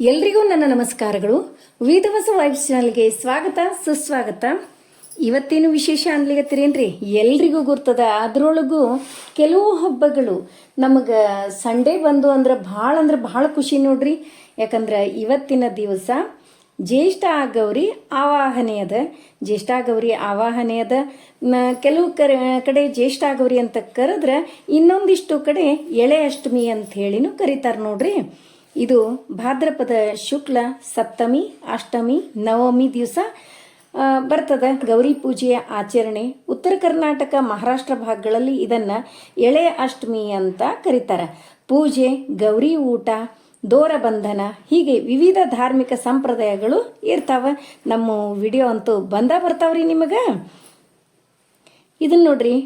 ಎಲ್ರಿಗೂ ನನ್ನ ನಮಸ್ಕಾರಗಳು. ವೇದವಸ ವೈಬ್ಸ್ ಚಾನಲ್ಗೆ ಸ್ವಾಗತ, ಸುಸ್ವಾಗತ. ಇವತ್ತೇನು ವಿಶೇಷ ಅನ್ಲಿಗತ್ತೀರೇನ್ರಿ ಎಲ್ರಿಗೂ ಗುರ್ತದ. ಅದರೊಳಗೂ ಕೆಲವು ಹಬ್ಬಗಳು. ನಮಗೆ ಸಂಡೇ ಬಂದು ಅಂದ್ರೆ ಭಾಳ ಅಂದ್ರೆ ಭಾಳ ಖುಷಿ ನೋಡ್ರಿ. ಯಾಕಂದ್ರೆ ಇವತ್ತಿನ ದಿವಸ ಜ್ಯೇಷ್ಠ ಗೌರಿ ಆವಾಹನೆ ಅದ. ಜ್ಯೇಷ್ಠ ಗೌರಿ ಆವಾಹನೆ ಅದ. ನ- ಕೆಲವು ಕರೆ, ಕಡೆ ಜ್ಯೇಷ್ಠ ಗೌರಿ ಅಂತ ಕರೆದ್ರೆ ಇನ್ನೊಂದಿಷ್ಟು ಕಡೆ ಎಳೆ ಅಷ್ಟಮಿ ಅಂತ ಹೇಳಿನೂ ಕರೀತಾರೆ ನೋಡ್ರಿ. ಇದು ಭಾದ್ರಪದ ಶುಕ್ಲ ಸಪ್ತಮಿ, ಅಷ್ಟಮಿ, ನವಮಿ ದಿವಸ ಬರ್ತದೆ. ಗೌರಿ ಪೂಜೆಯ ಆಚರಣೆ ಉತ್ತರ ಕರ್ನಾಟಕ, ಮಹಾರಾಷ್ಟ್ರ ಭಾಗಗಳಲ್ಲಿ ಇದನ್ನು ಎಳೆ ಅಷ್ಟಮಿ ಅಂತ ಕರೀತಾರೆ. ಪೂಜೆ, ಗೌರಿ ಊಟ ದೋರ ಬಂಧನ ಹೀಗೆ ವಿವಿಧ ಧಾರ್ಮಿಕ ಸಂಪ್ರದಾಯಗಳು ಇರ್ತಾವ. ನಮ್ಮ ವಿಡಿಯೋ ಅಂತೂ ಬಂದ ಬರ್ತಾವ್ರಿ ನಿಮಗೆ. ಇದನ್ನ ನೋಡ್ರಿ,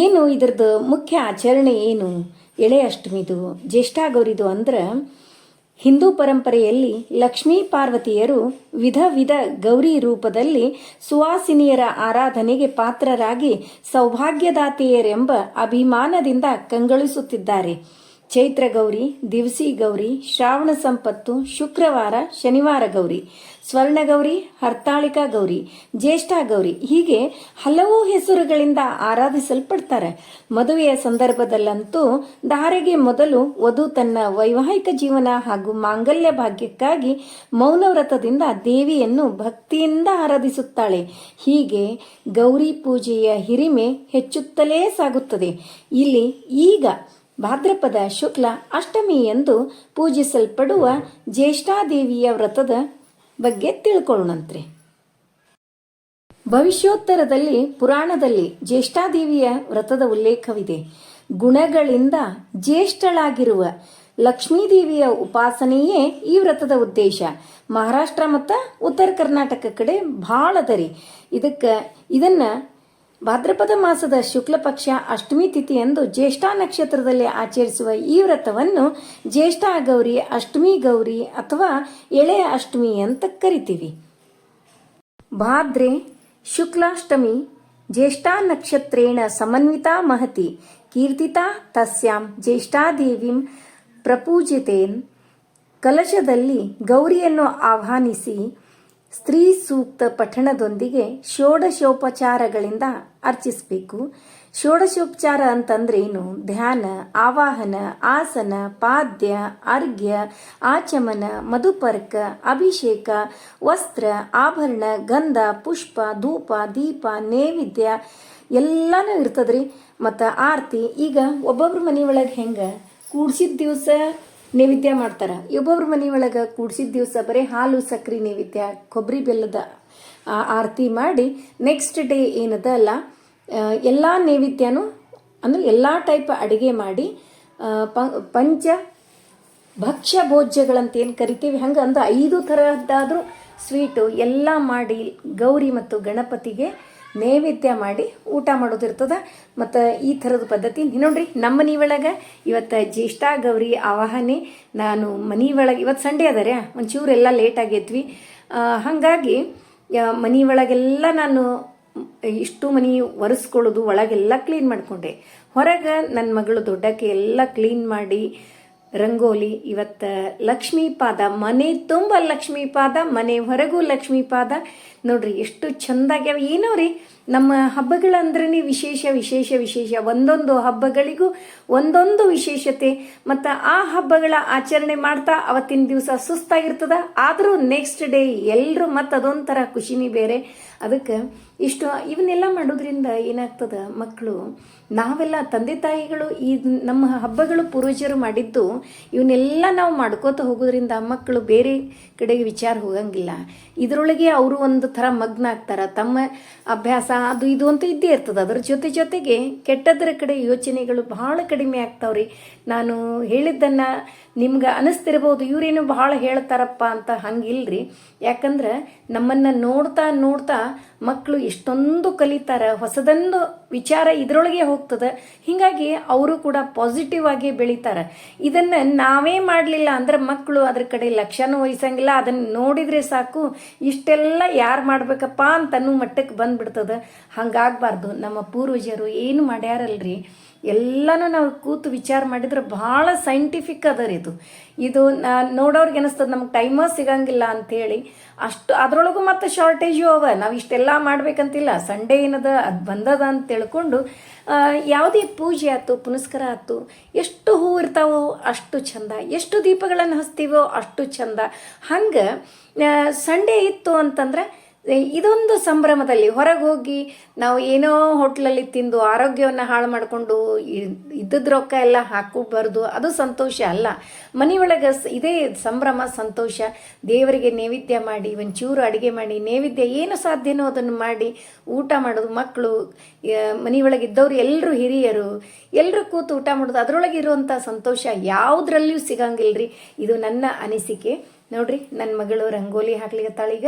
ಏನು ಇದ್ರದ್ದು ಮುಖ್ಯ ಆಚರಣೆ ಏನು? ಎಳೆ ಅಷ್ಟಮಿದು ಜ್ಯೇಷ್ಠ ಗೌರಿದು ಅಂದ್ರೆ ಹಿಂದೂ ಪರಂಪರೆಯಲ್ಲಿ ಲಕ್ಷ್ಮೀ ಪಾರ್ವತಿಯರು ವಿಧ ವಿಧ ಗೌರಿ ರೂಪದಲ್ಲಿ ಸುವಾಸಿನಿಯರ ಆರಾಧನೆಗೆ ಪಾತ್ರರಾಗಿ ಸೌಭಾಗ್ಯದಾತೆಯರೆಂಬ ಅಭಿಮಾನದಿಂದ ಕಂಗೊಳಿಸುತ್ತಿದ್ದಾರೆ. ಚೈತ್ರ ಗೌರಿ, ದಿವಸಿ ಗೌರಿ, ಶ್ರಾವಣ ಸಂಪತ್ತು, ಶುಕ್ರವಾರ, ಶನಿವಾರ ಗೌರಿ, ಸ್ವರ್ಣ ಗೌರಿ, ಹರ್ತಾಳಿಕಾ ಗೌರಿ, ಜ್ಯೇಷ್ಠ ಗೌರಿ ಹೀಗೆ ಹಲವು ಹೆಸರುಗಳಿಂದ ಆರಾಧಿಸಲ್ಪಡ್ತಾರೆ. ಮದುವೆಯ ಸಂದರ್ಭದಲ್ಲಂತೂ ಧಾರೆಗೆ ಮೊದಲು ವಧು ತನ್ನ ವೈವಾಹಿಕ ಜೀವನ ಹಾಗೂ ಮಾಂಗಲ್ಯ ಭಾಗ್ಯಕ್ಕಾಗಿ ಮೌನವ್ರತದಿಂದ ದೇವಿಯನ್ನು ಭಕ್ತಿಯಿಂದ ಆರಾಧಿಸುತ್ತಾಳೆ. ಹೀಗೆ ಗೌರಿ ಪೂಜೆಯ ಹಿರಿಮೆ ಹೆಚ್ಚುತ್ತಲೇ ಸಾಗುತ್ತದೆ. ಇಲ್ಲಿ ಈಗ ಭಾದ್ರಪದ ಶುಕ್ಲ ಅಷ್ಟಮಿ ಎಂದು ಪೂಜಿಸಲ್ಪಡುವ ಜ್ಯೇಷ್ಠಾದೇವಿಯ ವ್ರತದ ಬಗ್ಗೆ ತಿಳ್ಕೊಳ್ಳೋಣಂತ್ರಿ. ಭವಿಷ್ಯೋತ್ತರದಲ್ಲಿ, ಪುರಾಣದಲ್ಲಿ ಜ್ಯೇಷ್ಠಾದೇವಿಯ ವ್ರತದ ಉಲ್ಲೇಖವಿದೆ. ಗುಣಗಳಿಂದ ಜ್ಯೇಷ್ಠಳಾಗಿರುವ ಲಕ್ಷ್ಮೀದೇವಿಯ ಉಪಾಸನೆಯೇ ಈ ವ್ರತದ ಉದ್ದೇಶ. ಮಹಾರಾಷ್ಟ್ರ ಮತ್ತು ಉತ್ತರ ಕರ್ನಾಟಕ ಕಡೆ ಭಾಳ ಅದರಿ ಇದಕ್ಕೆ, ಇದನ್ನ ಭಾದ್ರಪದ ಮಾಸದ ಶುಕ್ಲ ಪಕ್ಷ ಅಷ್ಟಮಿ ತಿಥಿಯಂದು ಜ್ಯೇಷ್ಠ ನಕ್ಷತ್ರದಲ್ಲಿ ಆಚರಿಸುವ ಈ ವ್ರತವನ್ನು ಜ್ಯೇಷ್ಠ ಗೌರಿ, ಅಷ್ಟಮಿ ಗೌರಿ ಅಥವಾ ಎಳೆ ಅಷ್ಟಮಿ ಅಂತ ಕರಿತೀವಿ. ಭಾದ್ರೆ, ಶುಕ್ಲಾಷ್ಟಮಿ, ಜ್ಯೇಷ್ಠಾ ನಕ್ಷತ್ರೇಣ ಸಮನ್ವಿತಾ ಮಹತಿ, ಕೀರ್ತಿತಾ ತಸ್ಯಾಂ ಜ್ಯೇಷ್ಠಾದೇವಿಂ ಪ್ರಪೂಜಿತೇನ್, ಕಲಶದಲ್ಲಿ ಗೌರಿಯನ್ನು ಆಹ್ವಾನಿಸಿ ಸ್ತ್ರೀ ಸೂಕ್ತ ಪಠಣದೊಂದಿಗೆ ಷೋಡಶೋಪಚಾರಗಳಿಂದ ಅರ್ಚಿಸಬೇಕು. ಷೋಡಶೋಪಚಾರ ಅಂತಂದ್ರೆ ಏನು ಧ್ಯಾನ, ಆವಾಹನ, ಆಸನ, ಪಾದ್ಯ, ಅರ್ಘ್ಯ, ಆಚಮನ, ಮಧುಪರ್ಕ, ಅಭಿಷೇಕ, ವಸ್ತ್ರ, ಆಭರಣ, ಗಂಧ, ಪುಷ್ಪ, ಧೂಪ, ದೀಪ, ನೈವೇದ್ಯ ಎಲ್ಲಾನು ಇರ್ತದ್ರಿ. ಮತ್ತು ಆರತಿ, ಈಗ ಒಬ್ಬೊಬ್ರ ಮನೆಯೊಳಗೆ ಹೆಂಗೆ? ಕೂಡ್ಸಿದ ದಿವಸ ನೈವೇದ್ಯ ಮಾಡ್ತಾರ. ಒಬ್ಬೊಬ್ರ ಮನೆಯೊಳಗೆ ಕೂಡ್ಸಿದ ದಿವಸ ಬರೀ ಹಾಲು, ಸಕ್ರೆ ನೈವೇದ್ಯ ಕೊಬ್ಬರಿ ಬೆಲ್ಲದ ಆರತಿ ಮಾಡಿ ನೆಕ್ಸ್ಟ್ ಡೇ ಏನದ ಅಲ್ಲ ಎಲ್ಲ ನೈವೇದ್ಯನೂ, ಅಂದ್ರೆ ಎಲ್ಲ ಟೈಪ್ ಅಡುಗೆ ಮಾಡಿ ಪಂಚ ಭಕ್ಷ್ಯ ಭೋಜ್ಯಗಳಂತ ಏನು ಕರಿತೀವಿ, ಹಂಗೆ ಅಂದ್ರೆ ಐದು ಥರದ್ದಾದರೂ ಸ್ವೀಟು ಎಲ್ಲ ಮಾಡಿ ಗೌರಿ ಮತ್ತು ಗಣಪತಿಗೆ ನೈವೇದ್ಯ ಮಾಡಿ ಊಟ ಮಾಡೋದಿರ್ತದೆ. ಮತ್ತು ಈ ಥರದ ಪದ್ಧತಿ ನೋಡ್ರಿ, ನಮ್ಮ ಮನೆ ಒಳಗೆ ಇವತ್ತು ಜ್ಯೇಷ್ಠ ಗೌರಿ ಆವಾಹನೆ. ನಾನು ಮನೆ ಒಳಗೆ ಇವತ್ತು ಸಂಡೇ ಅದರ ಒಂಚೂರೆಲ್ಲ ಲೇಟ್ ಆಗೈತ್ವಿ ಹಾಗಾಗಿ ಮನೆ ಒಳಗೆಲ್ಲ ನಾನು ಇಷ್ಟು ಮನೆ ಒರೆಸ್ಕೊಳ್ಳೋದು, ಒಳಗೆಲ್ಲ ಕ್ಲೀನ್ ಮಾಡಿಕೊಂಡೆ. ಹೊರಗೆ ನನ್ನ ಮಗಳು ದೊಡ್ಡಕ್ಕೆ ಎಲ್ಲ ಕ್ಲೀನ್ ಮಾಡಿ ರಂಗೋಲಿ, ಇವತ್ತ ಲಕ್ಷ್ಮೀ ಪಾದ, ಮನೆ ತುಂಬ ಲಕ್ಷ್ಮೀ ಪಾದ, ಮನೆ ಹೊರಗೂ ಲಕ್ಷ್ಮೀ ಪಾದ. ನೋಡ್ರಿ, ಎಷ್ಟು ಚಂದಾಗ್ಯಾವ. ಏನೋ ರೀ ನಮ್ಮ ಹಬ್ಬಗಳಂದ್ರೇ ವಿಶೇಷ ವಿಶೇಷ ವಿಶೇಷ. ಒಂದೊಂದು ಹಬ್ಬಗಳಿಗೂ ಒಂದೊಂದು ವಿಶೇಷತೆ. ಮತ್ತು ಆ ಹಬ್ಬಗಳ ಆಚರಣೆ ಮಾಡ್ತಾ ಅವತ್ತಿನ ದಿವಸ ಸುಸ್ತಾಗಿರ್ತದ. ಆದರೂ ನೆಕ್ಸ್ಟ್ ಡೇ ಎಲ್ಲರೂ ಮತ್ತು ಅದೊಂಥರ ಖುಷಿನೇ ಬೇರೆ. ಅದಕ್ಕೆ ಇಷ್ಟು ಇವನ್ನೆಲ್ಲ ಮಾಡೋದ್ರಿಂದ ಏನಾಗ್ತದ ಮಕ್ಕಳು ನಾವೆಲ್ಲ ತಂದೆ ತಾಯಿಗಳು ಈ ನಮ್ಮ ಹಬ್ಬಗಳು ಪೂರ್ವಜರು ಮಾಡಿದ್ದು ಇವನ್ನೆಲ್ಲ ನಾವು ಮಾಡ್ಕೋತ ಹೋಗೋದ್ರಿಂದ ಮಕ್ಕಳು ಬೇರೆ ಕಡೆಗೆ ವಿಚಾರ ಹೋಗಂಗಿಲ್ಲ. ಇದರೊಳಗೆ ಅವರು ಒಂದು ಥರ ಮಗ್ನ ಆಗ್ತಾರ. ತಮ್ಮ ಅಭ್ಯಾಸ ಅದು ಇದು ಅಂತ ಇದ್ದೇ ಇರ್ತದೆ. ಅದರ ಜೊತೆ ಜೊತೆಗೆ ಕೆಟ್ಟದರ ಕಡೆ ಯೋಚನೆಗಳು ಬಹಳ ಕಡಿಮೆ ಆಗ್ತಾವ್ರಿ. ನಾನು ಹೇಳಿದ್ದನ್ನು ನಿಮ್ಗೆ ಅನಿಸ್ತಿರ್ಬೋದು, ಇವರೇನು ಬಹಳ ಹೇಳ್ತಾರಪ್ಪ ಅಂತ ಹಂಗಿಲ್ರಿ. ಯಾಕಂದ್ರೆ ನಮ್ಮನ್ನು ನೋಡ್ತಾ ನೋಡ್ತಾ ಮಕ್ಕಳು ಎಷ್ಟೊಂದು ಕಲಿತಾರೆ, ಹೊಸದೊಂದು ವಿಚಾರ ಇದರೊಳಗೆ ಹೋಗ್ತದೆ. ಹೀಗಾಗಿ ಅವರು ಕೂಡ ಪಾಸಿಟಿವ್ ಆಗಿ ಬೆಳಿತಾರೆ. ಇದನ್ನು ನಾವೇ ಮಾಡಲಿಲ್ಲ ಅಂದ್ರೆ ಮಕ್ಕಳು ಅದ್ರ ಕಡೆ ಲಕ್ಷ್ಯನೂ ವಹಿಸಂಗಿಲ್ಲ. ಅದನ್ನು ನೋಡಿದ್ರೆ ಸಾಕು, ಇಷ್ಟೆಲ್ಲ ಯಾರು ಮಾಡಬೇಕಪ್ಪ ಅಂತ ಅನ್ನೋ ಮಟ್ಟಕ್ಕೆ ಬಂದ್ಬಿಡ್ತದೆ. ಹಂಗಾಗಬಾರ್ದು. ನಮ್ಮ ಪೂರ್ವಜರು ಏನು ಮಾಡ್ಯಾರಲ್ರಿ? ಎಲ್ಲನೂ ನಾವು ಕೂತು ವಿಚಾರ ಮಾಡಿದ್ರೆ ಭಾಳ ಸೈಂಟಿಫಿಕ್ ಅದ ರೀ ಇದು. ಇದು ನೋಡೋರ್ಗೆ ಅನಿಸ್ತದೆ ನಮ್ಗೆ ಟೈಮ ಸಿಗಂಗಿಲ್ಲ ಅಂಥೇಳಿ ಅಷ್ಟು ಅದರೊಳಗೂ ಮತ್ತೆ ಶಾರ್ಟೇಜು ಅವ. ನಾವು ಇಷ್ಟೆಲ್ಲ ಮಾಡ್ಬೇಕಂತಿಲ್ಲ. ಸಂಡೇ ಏನದ, ಅದು ಬಂದದ ಅಂತ ತಿಳ್ಕೊಂಡು ಯಾವುದೇ ಪೂಜೆ ಆಯ್ತು, ಪುನಸ್ಕಾರ ಆಯ್ತು, ಎಷ್ಟು ಹೂ ಇರ್ತಾವೋ ಅಷ್ಟು ಚಂದ. ಎಷ್ಟು ದೀಪಗಳನ್ನು ಹಚ್ತೀವೋ ಅಷ್ಟು ಚಂದ. ಹಂಗೆ ಸಂಡೇ ಇತ್ತು ಅಂತಂದ್ರೆ ಇದೊಂದು ಸಂಭ್ರಮದಲ್ಲಿ ಹೊರಗೆ ಹೋಗಿ ನಾವು ಏನೋ ಹೋಟ್ಲಲ್ಲಿ ತಿಂದು ಆರೋಗ್ಯವನ್ನು ಹಾಳು ಮಾಡಿಕೊಂಡು ಇದ್ದದ ರೊಕ್ಕ ಎಲ್ಲ ಹಾಕಬಾರ್ದು ಅದು ಸಂತೋಷ ಅಲ್ಲ. ಮನೆಯೊಳಗೆ ಇದೇ ಸಂಭ್ರಮ, ಸಂತೋಷ. ದೇವರಿಗೆ ನೈವೇದ್ಯ ಮಾಡಿ, ಒಂಚೂರು ಅಡುಗೆ ಮಾಡಿ, ನೈವೇದ್ಯ ಏನು ಸಾಧ್ಯನೋ ಅದನ್ನು ಮಾಡಿ ಊಟ ಮಾಡೋದು ಮಕ್ಕಳು ಮನೆಯೊಳಗೆ ಇದ್ದವರು ಎಲ್ಲರೂ ಹಿರಿಯರು ಎಲ್ಲರೂ ಕೂತು ಊಟ ಮಾಡೋದು, ಅದರೊಳಗೆ ಇರುವಂಥ ಸಂತೋಷ ಯಾವುದ್ರಲ್ಲಿಯೂ ರೀ ಇದು ನನ್ನ ಅನಿಸಿಕೆ. ನೋಡ್ರಿ ನನ್ನ ಮಗಳು ರಂಗೋಲಿ ಹಾಕ್ಲಿಕತ್ತಾಳೀಗ.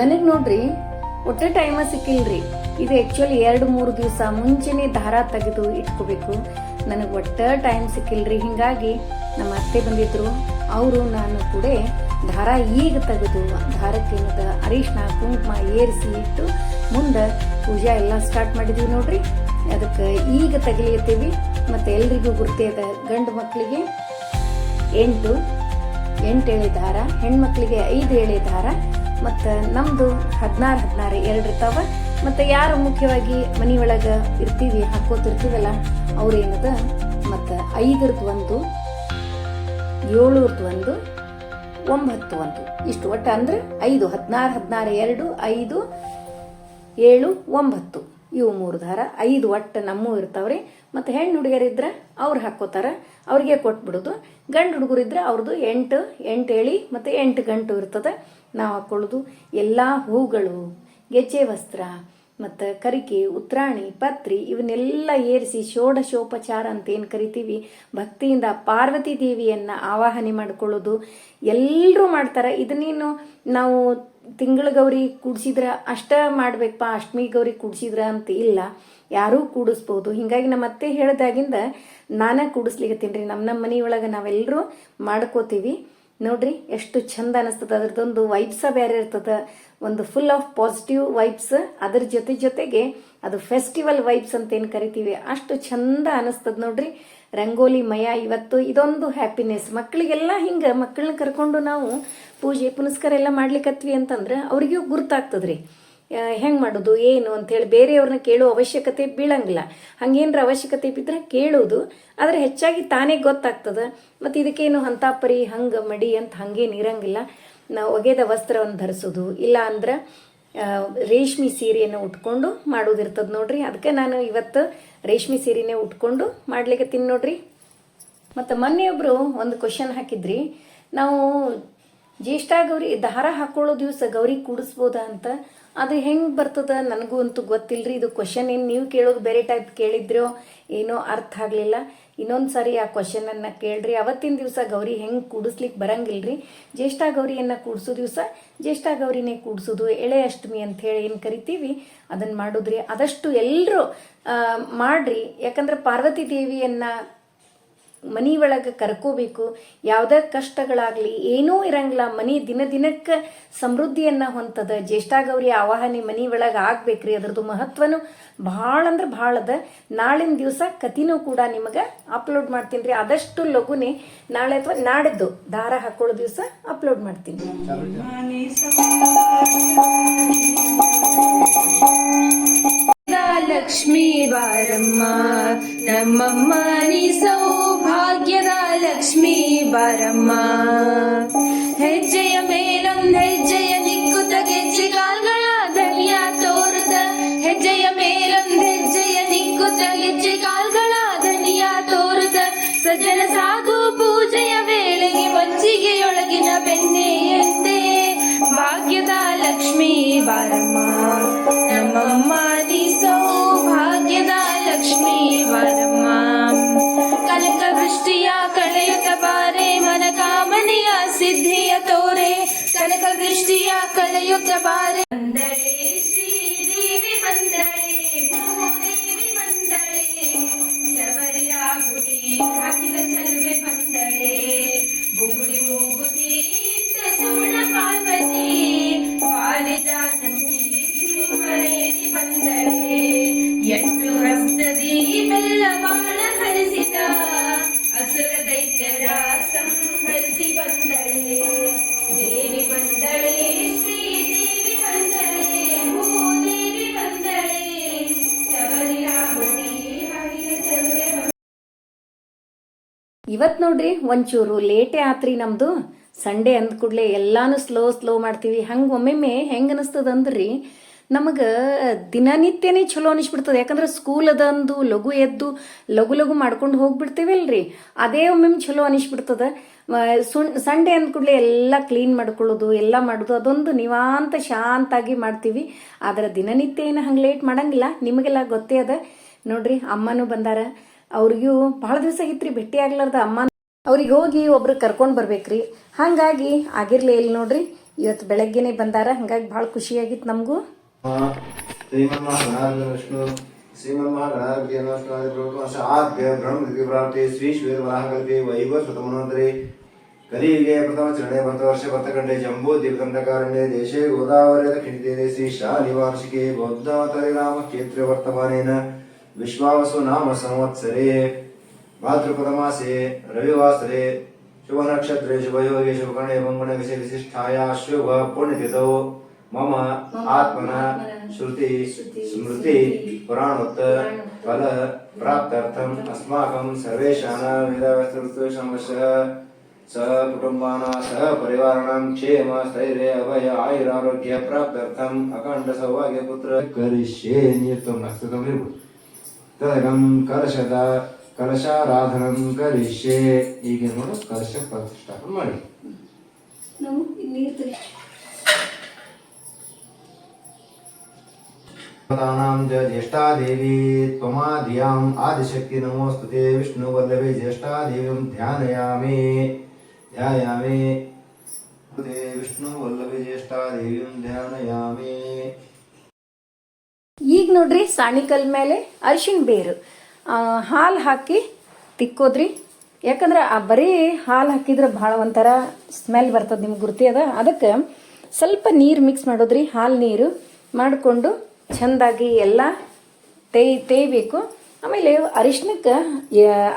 ನನಗೆ ನೋಡ್ರಿ ಒಟ್ಟೆ ಟೈಮ ಸಿಕ್ಕಿಲ್ರಿ. ಇದು ಆ್ಯಕ್ಚುಲಿ ಎರಡು, ಮೂರು ದಿವಸ ಮುಂಚೆನೇ ದಾರ ತೆಗೆದು ಇಟ್ಕೋಬೇಕು. ನನಗೆ ಒಟ್ಟ ಟೈಮ್ ಸಿಕ್ಕಿಲ್ರಿ. ಹಿಂಗಾಗಿ ನಮ್ಮ ಅತ್ತೆ ಬಂದಿದ್ರು. ಅವರು ನಾನು ಕೂಡ ದಾರ ಈಗ ತೆಗೆದು ದಾರಕ್ಕೆ ಅರಿಶಿನ ಕುಂಕುಮ ಏರಿಸಿ ಇಟ್ಟು ಮುಂದೆ ಪೂಜಾ ಎಲ್ಲ ಸ್ಟಾರ್ಟ್ ಮಾಡಿದ್ವಿ ನೋಡ್ರಿ. ಅದಕ್ಕೆ ಈಗ ತೆಗಿಲಿತ್ತೀವಿ ಮತ್ತು ಎಲ್ರಿಗೂ ಅದ ಗಂಡು ಮಕ್ಕಳಿಗೆ ಎಂಟು ಎಂಟು ಎಳೆ ದಾರ ಹೆಣ್ಮಕ್ಳಿಗೆ ಐದು ಎಳೆ ದಾರ ಮತ್ತು ನಮ್ಮದು ಹದಿನಾರು ಹದಿನಾರು ಎರಡು ಇರ್ತಾವ. ಮತ್ತು ಯಾರು ಮುಖ್ಯವಾಗಿ ಮನೆಯೊಳಗೆ ಇರ್ತೀವಿ ಹಾಕೋತಿರ್ತೀವಲ್ಲ ಅವ್ರೇನದ ಮತ್ತು ಐದರದ್ದು ಒಂದು ಏಳೂರದ್ದು ಒಂದು, ಒಂಬತ್ತು ಒಂದು. ಇಷ್ಟು ಒಟ್ಟು ಅಂದ್ರೆ ಐದು, ಹದಿನಾರು ಹದಿನಾರು, ಎರಡು, ಐದು, ಏಳು, ಒಂಬತ್ತು. ಇವು ಮೂರು ದಾರ ಐದು ಒಟ್ಟು ನಮ್ಮೂ ಇರ್ತಾವ್ರಿ. ಮತ್ತು ಹೆಣ್ಣು ಹುಡುಗಿಯರಿದ್ರೆ ಅವ್ರು ಹಾಕೋತಾರ, ಅವ್ರಿಗೆ ಕೊಟ್ಬಿಡೋದು. ಗಂಡು ಹುಡುಗರಿದ್ರೆ ಅವ್ರದ್ದು ಎಂಟು ಎಂಟು ಹೇಳಿ ಮತ್ತು ಎಂಟು ಗಂಟು ಇರ್ತದೆ. ನಾವು ಹಾಕ್ಕೊಳ್ಳೋದು ಎಲ್ಲ ಹೂಗಳು, ಗೆಜ್ಜೆ ವಸ್ತ್ರ ಮತ್ತು ಕರಿಕೆ, ಉತ್ರಾಣಿ, ಪತ್ರಿ ಇವನ್ನೆಲ್ಲ ಏರಿಸಿ ಷೋಡಶೋಪಚಾರ ಅಂತ ಏನು ಕರಿತೀವಿ? ಭಕ್ತಿಯಿಂದ ಪಾರ್ವತಿ ದೇವಿಯನ್ನು ಆವಾಹನೆ ಮಾಡಿಕೊಳ್ಳೋದು. ಎಲ್ಲರೂ ಮಾಡ್ತಾರೆ. ಇದನ್ನೇನು ನಾವು ತಿಂಗಳ ಗೌರಿ ಕೂಡಿಸಿದ್ರ ಅಷ್ಟ ಮಾಡ್ಬೇಕಪ್ಪ, ಅಷ್ಟಮಿ ಗೌರಿ ಕೂಡಿಸಿದ್ರ ಅಂತ ಇಲ್ಲ. ಯಾರೂ ಕೂಡಿಸ್ಬೋದು. ಹಿಂಗಾಗಿ ನಮ್ಮ ಅತ್ತೆ ಹೇಳಿದಾಗಿಂದ ನಾನೇ ಕೂಡಿಸ್ಲಿಕ್ಕೆ ರೀ ನಮ್ಮ ನಮ್ಮ ಮನೆಯೊಳಗೆ ನಾವೆಲ್ಲರೂ ಮಾಡ್ಕೋತೀವಿ. ನೋಡ್ರಿ, ಎಷ್ಟು ಚಂದ ಅನಿಸ್ತದ. ಅದ್ರದ್ದೊಂದು ವೈಬ್ಸ ಬೇರೆ ಇರ್ತದ. ಒಂದು ಫುಲ್ ಆಫ್ ಪಾಸಿಟಿವ್ ವೈಬ್ಸ್ ಅದ್ರ ಜೊತೆ ಜೊತೆಗೆ ಅದು ಫೆಸ್ಟಿವಲ್ ವೈಬ್ಸ್ ಅಂತ ಏನು ಕರಿತೀವಿ. ಅಷ್ಟು ಚಂದ ಅನಿಸ್ತದ ನೋಡ್ರಿ. ರಂಗೋಲಿ ಮಯ, ಇವತ್ತು ಇದೊಂದು ಹ್ಯಾಪಿನೆಸ್ ಮಕ್ಕಳಿಗೆಲ್ಲ ಹಿಂಗೆ ಮಕ್ಕಳನ್ನ ಕರ್ಕೊಂಡು ನಾವು ಪೂಜೆ ಪುನಸ್ಕಾರ ಎಲ್ಲ ಮಾಡ್ಲಿಕ್ಕತ್ವಿ ಅಂತಂದ್ರೆ ಅವ್ರಿಗೂ ಗುರ್ತಾಗ್ತದ್ರಿ. ಹೆಂಗೆ ಮಾಡೋದು, ಏನು ಅಂತೇಳಿ ಬೇರೆಯವ್ರನ್ನ ಕೇಳೋ ಅವಶ್ಯಕತೆ ಬೀಳಂಗಿಲ್ಲ. ಹಂಗೇನ್ರ ಅವಶ್ಯಕತೆ ಬಿದ್ದರೆ ಕೇಳೋದು, ಆದರೆ ಹೆಚ್ಚಾಗಿ ತಾನೇ ಗೊತ್ತಾಗ್ತದೆ. ಮತ್ತು ಇದಕ್ಕೇನು ಹಂತಾಪರಿ, ಹಂಗೆ ಮಡಿ ಅಂತ ಹಂಗೇನು ಇರಂಗಿಲ್ಲ. ನಾವು ಒಗೆದ ವಸ್ತ್ರವನ್ನು ಧರಿಸೋದು, ಇಲ್ಲ ಅಂದ್ರೆ ರೇಷ್ಮಿ ಸೀರೆಯನ್ನು ಉಟ್ಕೊಂಡು ಮಾಡೋದಿರ್ತದೆ ನೋಡ್ರಿ. ಅದಕ್ಕೆ ನಾನು ಇವತ್ತು ರೇಷ್ಮೆ ಸೀರೆನೇ ಉಟ್ಕೊಂಡು ಮಾಡ್ಲಿಕ್ಕೆ ನೋಡ್ರಿ. ಮತ್ತು ಮೊನ್ನೆಯೊಬ್ಬರು ಒಂದು ಕ್ವಶನ್ ಹಾಕಿದ್ರಿ. ನಾವು ಜ್ಯೇಷ್ಠ ಗೌರಿ ದಾರ ಹಾಕೊಳ್ಳೋ ದಿವಸ ಗೌರಿ ಕೂಡಿಸ್ಬೋದಾ ಅಂತ ಅದು ಹೆಂಗೆ ಬರ್ತದ ನನಗೂ ಅಂತೂ ಗೊತ್ತಿಲ್ಲರಿ ಇದು ಕ್ವಶನ್ ಏನು ನೀವು ಕೇಳೋದು ಬೇರೆ ಟೈಪ್ ಕೇಳಿದ್ರೋ ಏನೋ ಅರ್ಥ ಆಗಲಿಲ್ಲ. ಇನ್ನೊಂದು ಸಾರಿ ಆ ಕ್ವಶನನ್ನು ಕೇಳ್ರಿ. ಅವತ್ತಿನ ದಿವಸ ಗೌರಿ ಹೆಂಗೆ ಕೂಡಿಸ್ಲಿಕ್ಕೆ ಬರಂಗಿಲ್ರಿ. ಜ್ಯೇಷ್ಠ ಗೌರಿಯನ್ನು ಕೂಡಿಸೋ ದಿವಸ ಜ್ಯೇಷ್ಠ ಗೌರಿನೇ ಕೂಡಿಸೋದು, ಎಳೆ ಅಷ್ಟಮಿ ಅಂತ ಹೇಳಿ ಏನು ಕರಿತೀವಿ ಅದನ್ನು ಮಾಡೋದ್ರಿ. ಆದಷ್ಟು ಎಲ್ಲರೂ ಮಾಡ್ರಿ. ಯಾಕಂದ್ರೆ ಪಾರ್ವತಿ ದೇವಿಯನ್ನು ಮನಿ ಒಳಗೆ ಕರ್ಕೋಬೇಕು, ಯಾವುದೇ ಕಷ್ಟಗಳಾಗಲಿ ಏನೂ ಇರಂಗಿಲ್ಲ. ಮನಿ ದಿನ ದಿನಕ್ಕೆ ಸಮೃದ್ಧಿಯನ್ನು ಹೊಂತದ. ಜ್ಯೇಷ್ಠ ಗೌರಿ ಆವಾಹನೆ ಮನಿ ಒಳಗೆ ಆಗ್ಬೇಕ್ರಿ. ಅದ್ರದ್ದು ಮಹತ್ವನು ಭಾಳ ಅಂದ್ರೆ ಭಾಳ ಅದ. ನಾಳಿನ ದಿವಸ ಕತಿನೂ ಕೂಡ ನಿಮಗೆ ಅಪ್ಲೋಡ್ ಮಾಡ್ತೀನಿ ರೀ ಆದಷ್ಟು ಲಘುನೆ ನಾಳೆ ಅಥವಾ ನಾಡಿದ್ದು ದಾರ ಹಾಕೊಳ್ಳೋ ದಿವಸ ಅಪ್ಲೋಡ್ ಮಾಡ್ತೀನಿ. ಲಕ್ಷ್ಮೀ ಬಾರಮ್ಮ, ನಮ್ಮಮ್ಮ ನೀ ಸೌಭಾಗ್ಯದ ಲಕ್ಷ್ಮೀ ಬಾರಮ್ಮ ಕಳೆಯುತ್ತ ಬಾರೆ ಬಂದಳೆ ಶ್ರೀದೇವಿ ಬಂದಳೆ ಭೂದೇವಿ ಬಂದಳೆ ಶಬರಿಯ ಗುಡಿ ಹಾಕಿದ ಚಲುವೆ ಬಂದಳೆ ಬುಗುಡಿ ಮೂಗುತಿ ಇಟ್ಟ ಸುವರ್ಣ ಪಾರ್ವತಿ ಪಾರಿಜಾತಂತಿ ಮರೆಯದಿ ಬಂದಳೆ ಎಂಟು ಹಸ್ತದಿ ಬೆಲ್ಲ ಬಾಣ ಹರಿಸಿದ ಅಸುರ ದೈತ್ಯರ ಇವತ್ತು ನೋಡ್ರಿ, ಒಂಚೂರು ಲೇಟೇ ಆತ್ರಿ ನಮ್ಮದು ಸಂಡೇ ಅಂದ ಕೂಡಲೇ ಎಲ್ಲಾನು ಸ್ಲೋ ಸ್ಲೋ ಮಾಡ್ತೀವಿ. ಹಂಗೆ ಒಮ್ಮೆಮ್ಮೆ ಹೆಂಗೆ ಅನಿಸ್ತದ ಅಂದ್ರಿ, ನಮಗೆ ದಿನನಿತ್ಯನೇ ಚಲೋ ಅನಿಸ್ಬಿಡ್ತದೆ. ಯಾಕಂದ್ರೆ ಸ್ಕೂಲ್ ಅದಂದು ಲಘು ಎದ್ದು, ಲಘು ಲಘು ಮಾಡ್ಕೊಂಡು ಹೋಗ್ಬಿಡ್ತೀವಲ್ರಿ. ಅದೇ ಒಮ್ಮೆಮ್ಮೆ ಚಲೋ ಅನಿಸ್ಬಿಡ್ತದೆ. ಸುಣ್ ಸಂಡೇ ಅಂದ ಕೂಡಲೇ ಎಲ್ಲ ಕ್ಲೀನ್ ಮಾಡ್ಕೊಳ್ಳೋದು, ಎಲ್ಲ ಮಾಡೋದು, ಅದೊಂದು ನಿವಾಂತ ಶಾಂತಾಗಿ ಮಾಡ್ತೀವಿ. ಆದ್ರೆ ದಿನನಿತ್ಯ ಏನು ಹಂಗೆ ಲೇಟ್ ಮಾಡಂಗಿಲ್ಲ. ನಿಮಗೆಲ್ಲ ಗೊತ್ತೇ ಅದ. ನೋಡ್ರಿ, ಅಮ್ಮನೂ ಬಂದಾರ. ಅವ್ರಿಗೂ ಬಹಳ ದಿವಸ ಇತ್ರಿ ಭೇಟಿ ಆಗ್ಲಾರ್ದ ಅಮ್ಮ ಅವ್ರಿಗೆ ಹೋಗಿ ಒಬ್ರು ಕರ್ಕೊಂಡು ಬರ್ಬೇಕ್ರಿ. ಹಂಗಾಗಿ ಆಗಿರ್ಲಿ ಇಲ್ಲಿ ನೋಡ್ರಿ ಇವತ್ತು ಬೆಳಗ್ಗೆನೆ ಬಂದಾರ, ಹಂಗಾಗಿ ಬಹಳ ಖುಷಿಯಾಗಿತ್ತು ನಮಗೂ. ಕಲಿಯುಗೆ ಪ್ರಥಮ ಚರಣೆ ಭರ್ತ ವರ್ಷ ಭರ್ತಕಂಡೆ ಜಂಬೂ ದೀಪದಂಡಕಾರಣ್ಯ, ದೇಶೇ ಗೋದಾವರಿ ಖಂಡಿತೇನೆ ಶ್ರೀ ಶಾ ನಿವಾರ್ಷಿಕೆ ಬೌದ್ಧ ರಾಮ ಕ್ಷೇತ್ರ ವರ್ತಮಾನೇನ. विश्वावसु नाम संवत्सरे भाद्रपदमासे रविवासरे शुभनक्षत्रे शुभयोगे शुभकर्णे मङ्गलविषये विशिष्ठाया शुभ पुण्यतिथौ मम आत्मना श्रुति स्मृति पुराणोक्त फल प्राप्त्यर्थम् अस्माकं सर्वेषां वेदावस्तुषमस्य सह कुटुम्बानां सह परिवाराणां क्षेम स्थैर्य अभय आयुरारोग्य प्राप्त्यर्थम् अखण्ड सौभाग्यपुत्र। करिष्ये नियतं नस्ततं ತದಗಂ ಕಲಶದ ಕಲಶಾರಾಧನಂ ಕರಿಷ್ಯೆ ಈಗ ನೋಡು ಕಲಶ ಪ್ರತಿಷ್ಠಾಪನೆ ಮಾಡಿ तानां च ज्येष्ठा देवी त्वमाद्याम् आदिशक्ति नमोऽस्तुते विष्णुवल्लभे ज्येष्ठा देवीं ध्यानयामि ध्यायामि ते विष्णुवल्लभे ज्येष्ठा देवीं ध्यानयामि ನೋಡ್ರಿ ಸಾಣಿಕಲ್ ಮೇಲೆ ಅರಿಶಿನ ಬೇರು. ಹಾಲು ಹಾಕಿ ತಿಕ್ಕೋದ್ರಿ. ಯಾಕಂದ್ರೆ ಆ ಬರೀ ಹಾಲು ಹಾಕಿದ್ರೆ ಭಾಳ ಒಂಥರ ಸ್ಮೆಲ್ ಬರ್ತದೆ ನಿಮ್ಗೆ ಗುರ್ತಿ ಅದ. ಅದಕ್ಕೆ ಸ್ವಲ್ಪ ನೀರು ಮಿಕ್ಸ್ ಮಾಡೋದ್ರಿ, ಹಾಲು ನೀರು. ಮಾಡಿಕೊಂಡು ಚೆಂದಾಗಿ ಎಲ್ಲ ತೇಯ್ ತೇಯ್ಬೇಕು. ಆಮೇಲೆ ಅರಿಶಿನಕ್ಕೆ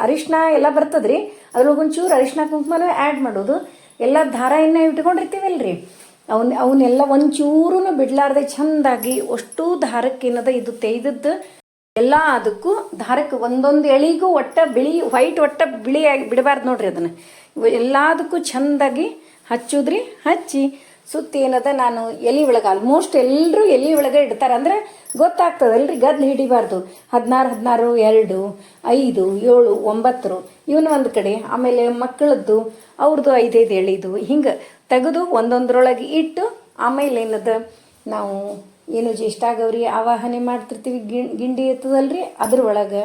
ಅರಿಶಿನ ಎಲ್ಲ ಬರ್ತದ್ರಿ. ಅದ್ರೊಳಗೆ ಒಂಚೂರು ಅರಿಶಿನ ಕುಂಕುಮನೂ ಆ್ಯಡ್ ಮಾಡೋದು. ಎಲ್ಲ ದಾರ ಎಣ್ಣೆ ಇಟ್ಕೊಂಡಿರ್ತೀವಲ್ರಿ. ಅವನ್, ಅವನ್ನೆಲ್ಲ ಒಂಚೂರು ಬಿಡ್ಲಾರ್ದೆ ಚಂದಾಗಿ ಅಷ್ಟು ದಾರಕ್ಕೆ ಏನದ ಇದು ತೆಯ್ದದ್ದು ಎಲ್ಲ ಅದಕ್ಕೂ ದಾರಕ್ಕೆ ಒಂದೊಂದು ಎಳಿಗೂ ಒಟ್ಟ ಬಿಳಿ ವೈಟ್ ಒಟ್ಟ ಬಿಳಿಯಾಗಿ ಬಿಡಬಾರ್ದು ನೋಡ್ರಿ ಅದನ್ನ. ಎಲ್ಲದಕ್ಕೂ ಚಂದಾಗಿ ಹಚ್ಚುದ್ರಿ, ಹಚ್ಚಿ ಸುತ್ತ ಏನದ ನಾನು ಎಲಿ ಒಳಗೆ ಆಲ್ಮೋಸ್ಟ್ ಎಲ್ಲರೂ ಎಲಿ ಒಳಗೆ ಇಡ್ತಾರೆ. ಅಂದ್ರೆ ಗೊತ್ತಾಗ್ತದಲ್ರಿ ಗದ್ಲು ಹಿಡಿಬಾರ್ದು. ಹದಿನಾರು ಹದಿನಾರು, ಎರಡು, ಐದು, ಏಳು ಒಂಬತ್ತರು ಇವನು ಒಂದು ಕಡೆ, ಆಮೇಲೆ ಮಕ್ಕಳದ್ದು ಅವ್ರದ್ದು ಐದೈದು ಎಳಿದು ಹಿಂಗೆ ತೆಗೆದು ಒಂದೊಂದರೊಳಗೆ ಇಟ್ಟು ಆಮೇಲೆ ಏನದ ನಾವು ಏನು ಜ್ಯೇಷ್ಠ ಗೌರಿ ಆವಾಹನೆ ಮಾಡ್ತಿರ್ತೀವಿ ಗಿಂಡಿ ಇರ್ತದಲ್ರಿ ಅದ್ರ ಒಳಗೆ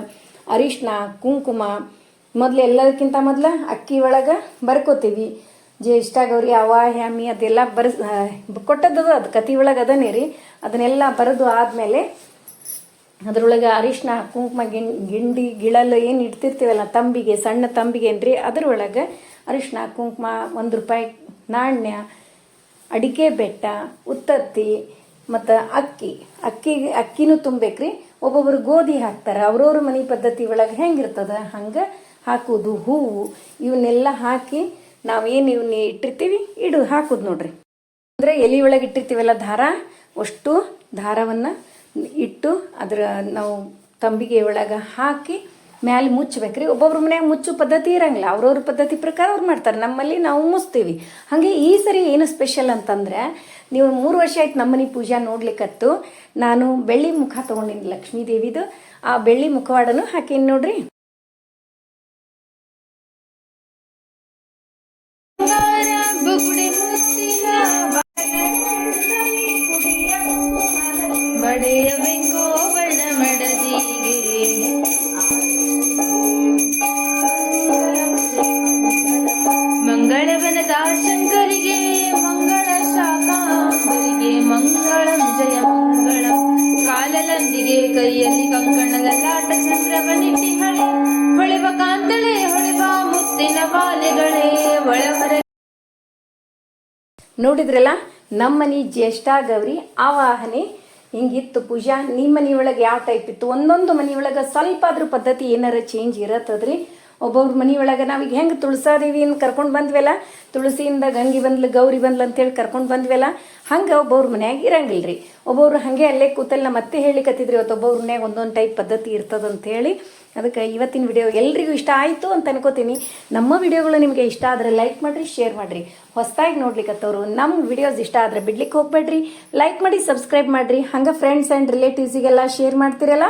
ಅರಿಶಿನ ಕುಂಕುಮ, ಮೊದ್ಲು ಎಲ್ಲದಕ್ಕಿಂತ ಮೊದಲು ಅಕ್ಕಿ ಒಳಗೆ ಬರ್ಕೋತೀವಿ. ಜ್ಯೇಷ್ಠ ಗೌರಿ ಅವಾಹ್ಯಾಮಿ ಅದೆಲ್ಲ ಬರ್ಸ್ ಕೊಟ್ಟದ್ದು ಅದು ಕತಿ ಒಳಗೆ ಅದನ್ನೇ ರೀ. ಅದನ್ನೆಲ್ಲ ಬರೆದು ಆದಮೇಲೆ ಅದರೊಳಗೆ ಅರಿಶಿನ ಕುಂಕುಮ, ಗಿಣ್, ಗಿಂಡಿ, ಗಿಳಲು ಏನು ಇಡ್ತಿರ್ತೀವಲ್ಲ, ತಂಬಿಗೆ, ಸಣ್ಣ ತಂಬಿಗೆ ಏನ್ರಿ? ಅದ್ರೊಳಗೆ ಅರಿಶಿನ ಕುಂಕುಮ ಒಂದು ರೂಪಾಯಿ ನಾಣ್ಯ, ಅಡಿಕೆ ಬೆಟ್ಟ, ಉತ್ತತ್ತಿ, ಮತ್ತು ಅಕ್ಕಿ. ಅಕ್ಕಿ, ಅಕ್ಕಿನೂ ತುಂಬೇಕ್ರಿ ಒಬ್ಬೊಬ್ಬರು ಗೋಧಿ ಹಾಕ್ತಾರೆ. ಅವ್ರವ್ರ ಮನೆ ಪದ್ಧತಿ ಒಳಗೆ ಹೆಂಗಿರ್ತದೆ? ಹಂಗೆ ಹಾಕೋದು ಹೂವು. ಇವನ್ನೆಲ್ಲ ಹಾಕಿ ನಾವೇನು ಇವನ್ನ ಇಟ್ಟಿರ್ತೀವಿ? ಇಡು, ಹಾಕೋದು ನೋಡ್ರಿ. ಅಂದರೆ ಎಲೆ ಒಳಗೆ ಇಟ್ಟಿರ್ತೀವಲ್ಲ ದಾರ? ಅಷ್ಟು ದಾರವನ್ನು ಇಟ್ಟು ಅದರ ನಾವು ತಂಬಿಗೆ ಒಳಗೆ ಹಾಕಿ ಮ್ಯಾಲೆ ಮುಚ್ಚಬೇಕ್ರಿ. ಒಬ್ಬೊಬ್ರ ಮನ್ಯಾಗ ಮುಚ್ಚು ಪದ್ಧತಿ ಇರಂಗಿಲ್ಲ. ಅವ್ರವ್ರ ಪದ್ಧತಿ ಪ್ರಕಾರ ಅವ್ರು ಮಾಡ್ತಾರೆ. ನಮ್ಮಲ್ಲಿ ನಾವು ಮುಚ್ತೀವಿ. ಹಾಗೆ ಈ ಸರಿ ಏನು ಸ್ಪೆಷಲ್ ಅಂತಂದ್ರೆ, ನೀವು ಮೂರು ವರ್ಷ ಆಯ್ತು ನಮ್ಮನೆ ಪೂಜಾ ನೋಡ್ಲಿಕ್ಕತ್ತು ನಾನು ಬೆಳ್ಳಿ ಮುಖ ತೊಗೊಂಡಿನಿ ಲಕ್ಷ್ಮೀ ದೇವಿದು ಆ ಬೆಳ್ಳಿ ಮುಖವಾಡನು ಹಾಕೀನಿ ನೋಡ್ರಿ. ನೋಡಿದ್ರಲ್ಲ, ನಮ್ಮನಿ ಜ್ಯೇಷ್ಠ ಗೌರಿ ಆವಾಹನೆ ಹಿಂಗಿತ್ತು ಪೂಜಾ. ನಿಮ್ಮ ಮನೆಯೊಳಗೆ ಯಾವ ಟೈಪ್ ಇತ್ತು? ಒಂದೊಂದು ಮನೆಯೊಳಗೆ ಸ್ವಲ್ಪ ಆದ್ರೂ ಪದ್ಧತಿ ಏನಾರ ಚೇಂಜ್ ಇರತ್ತದ್ರಿ? ಒಬ್ಬೊಬ್ರ ಮನೆಯೊಳಗೆ ನಾವೀಗ ಹೆಂಗೆ ತುಳಸಾದೇವಿಯನ್ನು ಕರ್ಕೊಂಡು ಬಂದ್ವಲ್ಲ, ತುಳಸಿಯಿಂದ ಗಂಗಿ ಬಂದ್ಲು, ಗೌರಿ ಬಂದ್ಲು ಅಂತೇಳಿ ಕರ್ಕೊಂಡು ಬಂದ್ವಲ್ಲ, ಹಂಗೆ ಒಬ್ಬೊಬ್ರ ಮನ್ಯಾಗ ಇರಂಗಿಲ್ಲ ರೀ ಒಬ್ಬೊಬ್ರು ಹಾಗೆ ಅಲ್ಲೇ ಕೂತಲ್ಲ ಮತ್ತೆ ಹೇಳಿಕತ್ತಿದ್ರಿ, ಇವತ್ತು ಒಬ್ಬೊಬ್ರ ಮನ್ಯಾಗ ಒಂದೊಂದು ಟೈಪ್ ಪದ್ಧತಿ ಇರ್ತದಂತ ಹೇಳಿ. ಅದಕ್ಕೆ ಇವತ್ತಿನ ವಿಡಿಯೋ ಎಲ್ರಿಗೂ ಇಷ್ಟ ಆಯಿತು ಅಂತ ಅನ್ಕೋತೀನಿ. ನಮ್ಮ ವಿಡಿಯೋಗಳು ನಿಮಗೆ ಇಷ್ಟ ಆದರೆ ಲೈಕ್ ಮಾಡಿರಿ ಶೇರ್ ಮಾಡಿರಿ. ಹೊಸದಾಗಿ ನೋಡ್ಲಿಕ್ಕತ್ತವರು ನಮ್ಮ ವಿಡಿಯೋಸ್ ಇಷ್ಟ ಆದರೆ ಬಿಡ್ಲಿಕ್ಕೆ ಹೋಗ್ಬೇಡ್ರಿ. ಲೈಕ್ ಮಾಡಿ ಸಬ್ಸ್ಕ್ರೈಬ್ ಮಾಡಿರಿ. ಹಂಗೆ ಫ್ರೆಂಡ್ಸ್ ಆ್ಯಂಡ್ ರಿಲೇಟಿವ್ಸಿಗೆಲ್ಲ ಶೇರ್ ಮಾಡ್ತಿರಲ್ಲ.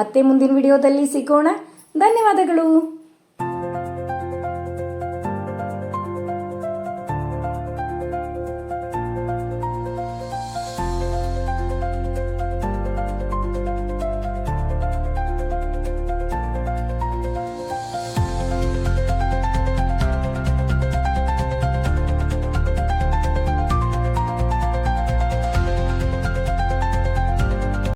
ಮತ್ತೆ ಮುಂದಿನ ವಿಡಿಯೋದಲ್ಲಿ ಸಿಗೋಣ. ಧನ್ಯವಾದಗಳು.